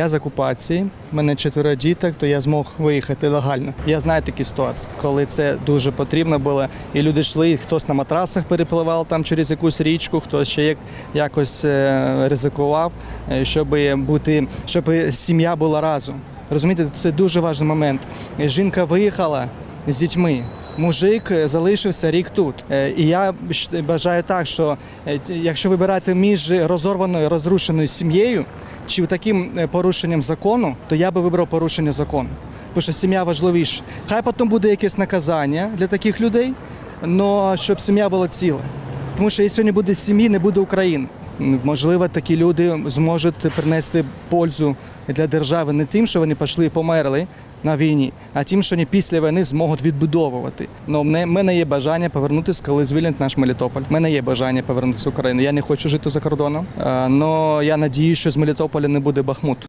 Я з окупації, в мене чотири діток, то я змог виїхати легально. Я знаю такі ситуації, коли це дуже потрібно було, і люди йшли, хтось на матрасах перепливав там через якусь річку, хтось ще як, якось е, ризикував, е, щоб бути, щоб сім'я була разом. Розумієте, це дуже важливий момент. Жінка виїхала з дітьми. Мужик е, залишився рік тут. І я бажаю так, що якщо вибирати між розорваною розрушеною сім'єю чи таким е, порушенням закону, то я би вибрав порушення закону. Тому що сім'я важливіша. Хай потім буде якесь наказання для таких людей, але щоб сім'я була ціла. Тому що якщо не буде сім'ї, не буде України. Можливо, такі люди зможуть принести пользу для держави не тим, що вони пішли і померли на війні, а тим, що вони після війни зможуть відбудовувати. Ну, в мене- є бажання повернутися, коли звільнять наш Мелітополь. У мене є бажання повернутися в Україну. Я не хочу жити за кордоном. але я надію, що з Мелітополя не буде Бахмут.